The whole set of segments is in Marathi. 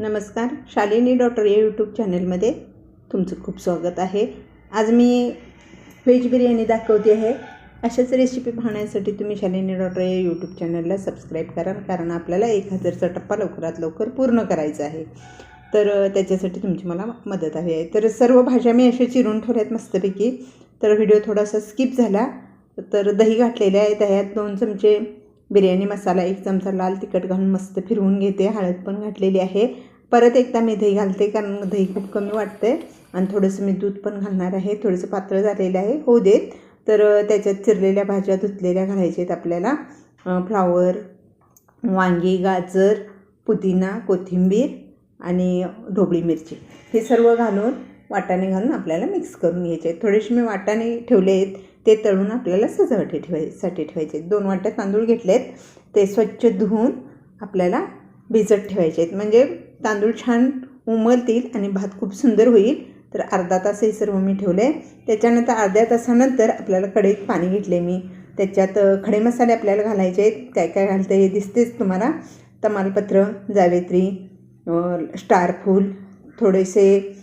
नमस्कार. शालिनी डॉक्टर या यूट्यूब चॅनलमध्ये तुमचं खूप स्वागत आहे. आज मी व्हेज बिर्याणी दाखवते आहे. अशाच रेसिपी पाहण्यासाठी तुम्ही शालिनी डॉक्टर या यूट्यूब चॅनलला सबस्क्राईब करा कारण आपल्याला एक हजारचा टप्पा लवकरात लवकर पूर्ण करायचा आहे. तर त्याच्यासाठी तुमची मला मदत हवी आहे. तर सर्व भाज्या मी अशा चिरून ठेवल्यात मस्तपैकी. तर व्हिडिओ थोडासा स्किप झाला. तर दही घातलेले आहे. दह्यात दोन चमचे बिर्याणी मसाला एक चमचा लाल तिखट घालून मस्त फिरवून घेते. हळद पण घातलेली आहे. परत एकदा मी दही घालते कारण दही खूप कमी वाटते आणि थोडंसं मी दूध पण घालणार आहे. थोडंसं पातळ झालेलं आहे. होऊ देत. तर त्याच्यात चिरलेल्या भाज्या धुतलेल्या घालायच्या आहेत आपल्याला. फ्लावर वांगी गाजर पुदिना कोथिंबीर आणि ढोबळी मिरची. हे सर्व घालून वाटाणे घालून आपल्याला मिक्स करून घ्यायचे आहेत. थोडेसे मी वाटाणे ठेवले आहेत. ते तळून आपल्याला सजावटी ठेवायसाठी ठेवायचे. आहेत दोन वाट्या तांदूळ घेतलेत ते स्वच्छ धुवून आपल्याला भिजत ठेवायचे आहेत. म्हणजे तांदूळ छान उमलतील आणि भात खूप सुंदर होईल. तर अर्धा तास हे सर्व मी ठेवले. त्याच्यानंतर अर्ध्या तासानंतर आपल्याला कढईत पाणी घेतले मी. त्याच्यात खडे मसाले आपल्याला घालायचे आहेत. काय काय घालतं हे दिसतेच तुम्हाला. तमालपत्र जावेत्री स्टारफूल स्टार फूल थोडेसे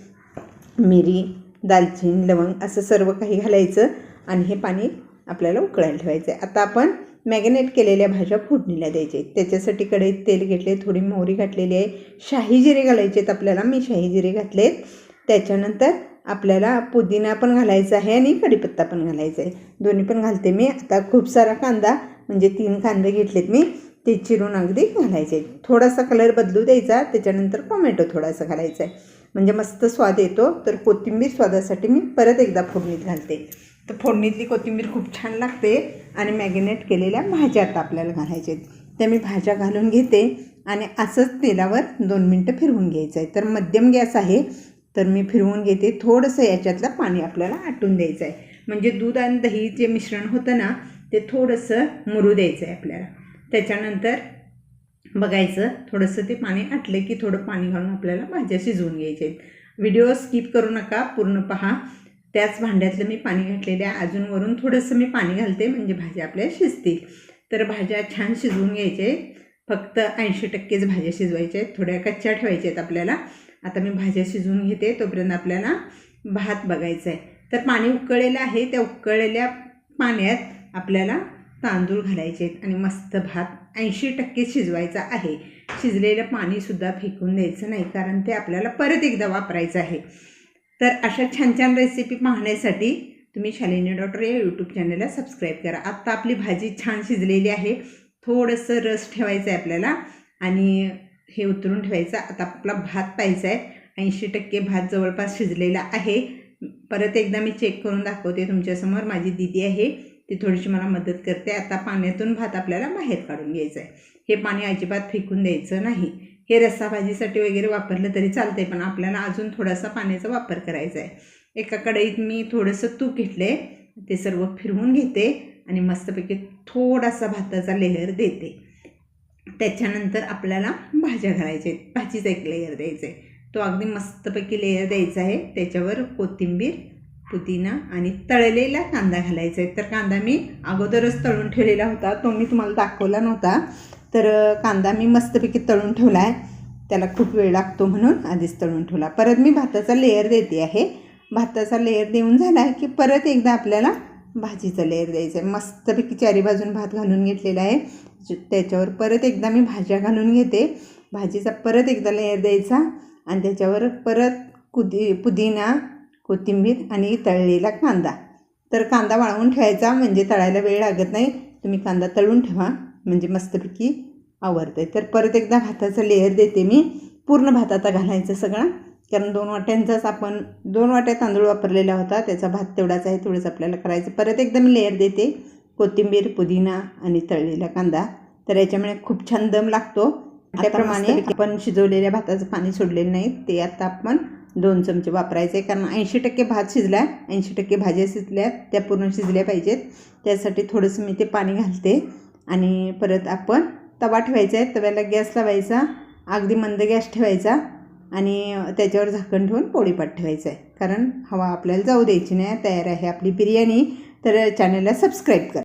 मिरी दालचिनी लवंग असं सर्व काही घालायचं. आणि हे पाणी आपल्याला उकळायला ठेवायचं आहे आता आपण मॅगिनेट केलेल्या भाज्या फोडणीला द्यायचे आहेत. त्याच्यासाठी कढईत तेल घेतले थोडी मोहरी घातलेली आहे. शाही जिरे घालायचे आहेत आपल्याला. मी शाही जिरे घातलेत. त्याच्यानंतर आपल्याला पुदिना पण घालायचा आहे आणि कढीपत्ता पण घालायचा आहे. दोन्ही पण घालते मी. आता खूप सारा कांदा म्हणजे तीन कांदे घेतलेत मी ते चिरून अगदी घालायचे थोडासा कलर बदलू द्यायचा. त्याच्यानंतर टोमॅटो थोडासा घालायचा आहे. म्हणजे मस्त स्वाद येतो. तर कोथिंबीर स्वादासाठी मी परत एकदा फोडणीत घालते. तर फोडणीतली कोथिंबीर खूप छान लागते आणि मॅगिनेट केलेल्या भाज्या आता आपल्याला घालायच्या आहेत. त्या मी भाज्या घालून घेते आणि असंच तेलावर दोन मिनटं फिरवून घ्यायचं आहे. तर मध्यम गॅस आहे तर मी फिरवून घेते. थोडंसं याच्यातलं पाणी आपल्याला आटून द्यायचं आहे म्हणजे दूध आणि दही जे मिश्रण होतं ना ते थोडंसं मुरू द्यायचं आहे आपल्याला. त्याच्यानंतर बघायचं थोडंसं ते पाणी आटले की थोडं पाणी घालून आपल्याला भाज्या शिजवून घ्यायच्या आहेत. व्हिडिओ स्किप करू नका पूर्ण पहा. त्याच भांड्यातलं मी पाणी घातलेलं आहे. अजून वरून थोडंसं मी पाणी घालते म्हणजे भाज्या आपल्या शिजतील. तर भाज्या छान शिजवून घ्यायचे. फक्त ऐंशी टक्केच भाज्या शिजवायच्या आहेत. थोड्या कच्च्या ठेवायच्या आहेत आपल्याला. आता मी भाज्या शिजवून घेते. तोपर्यंत आपल्याला भात बघायचा आहे. तर पाणी उकळलेलं आहे. त्या उकळलेल्या पाण्यात आपल्याला तांदूळ घालायचे आहेत. आणि मस्त भात ऐंशी टक्के शिजवायचा आहे. शिजलेलं पाणीसुद्धा फेकून द्यायचं नाही कारण ते आपल्याला परत एकदा वापरायचं आहे. तर अशा छान छान रेसिपी पाहण्यासाठी तुम्ही शालिनी डॉक्टर या यूट्यूब चॅनलला सबस्क्राईब करा. आत्ता आपली भाजी छान शिजलेली आहे. थोडंसं रस ठेवायचं आहे आपल्याला आणि हे उतरून ठेवायचं. आता आपला भात पाहायचा आहे. ऐंशी टक्के भात जवळपास शिजलेला आहे. परत एकदा मी चेक करून दाखवते तुमच्यासमोर. माझी दिदी आहे. ती थोडीशी मला मदत करते. आता पाण्यातून भात आपल्याला बाहेर काढून घ्यायचा आहे. हे पाणी अजिबात फेकून द्यायचं नाही. हे रस्सा भाजीसाठी वगैरे वापरलं तरी चालते पण आपल्याला अजून थोडासा पाण्याचा वापर करायचा आहे. एका कढईत मी थोडंसं तूप घेतले ते सर्व फिरवून घेते आणि मस्तपैकी थोडासा भाताचा लेअर देते. त्याच्यानंतर आपल्याला भाज्या घालायच्या आहेत. भाजीचा एक लेअर द्यायचा आहे. तो अगदी मस्तपैकी लेअर द्यायचा आहे. त्याच्यावर कोथिंबीर पुदिना आणि तळलेला कांदा घालायचा आहे. तर कांदा मी अगोदरच तळून ठेवलेला होता. तो मी तुम्हाला दाखवला नव्हता. तर कांदा मी मस्तपैकी तळून ठेवला आहे त्याला खूप वेळ लागतो म्हणून आधीच तळून ठेवला. परत मी भाताचा लेअर देते आहे. भाताचा लेअर देऊन झाला आहे की परत एकदा आपल्याला भाजीचा लेअर द्यायचा आहे. मस्तपैकी चारी बाजून भात घालून घेतलेला आहे. त्याच्यावर परत एकदा मी भाज्या घालून घेते. भाजीचा परत एकदा लेअर द्यायचा आणि त्याच्यावर परत कुदी पुदिना कोथिंबीर आणि तळलेला कांदा. तर कांदा वाळवून ठेवायचा म्हणजे तळायला वेळ लागत नाही. तुम्ही कांदा तळून ठेवा. म्हणजे मस्तपैकी आवडतं आहे तर परत एकदा भाताचं लेअर देते मी. पूर्ण भात आता घालायचं सगळा. कारण दोन वाट्यांचाच आपण दोन वाट्या तांदूळ वापरलेला होता. त्याचा भात तेवढाच आहे तेवढंच आपल्याला करायचं. परत एकदा मी लेअर देते. कोथिंबीर पुदिना आणि तळलेला कांदा. तर याच्यामुळे खूप छान दम लागतो. त्याप्रमाणे आपण शिजवलेल्या भाताचं पाणी सोडलेलं नाही. ते आता आपण दोन चमचे वापरायचे. कारण ऐंशी टक्के भात शिजला ऐंशी टक्के भाज्या शिजल्या त्या पूर्ण शिजल्या पाहिजेत. त्यासाठी थोडंसं मी ते पाणी घालते. आणि परत आपण तवा ठेवायचा आहे. तव्याला गॅस लावायचा अगदी मंद गॅस ठेवायचा आणि त्याच्यावर झाकण ठेवून पोळीपाट ठेवायचं आहे. कारण हवा आपल्याला जाऊ द्यायची नाही. तयार आहे आपली बिर्याणी. तर चॅनलला सबस्क्राईब करा.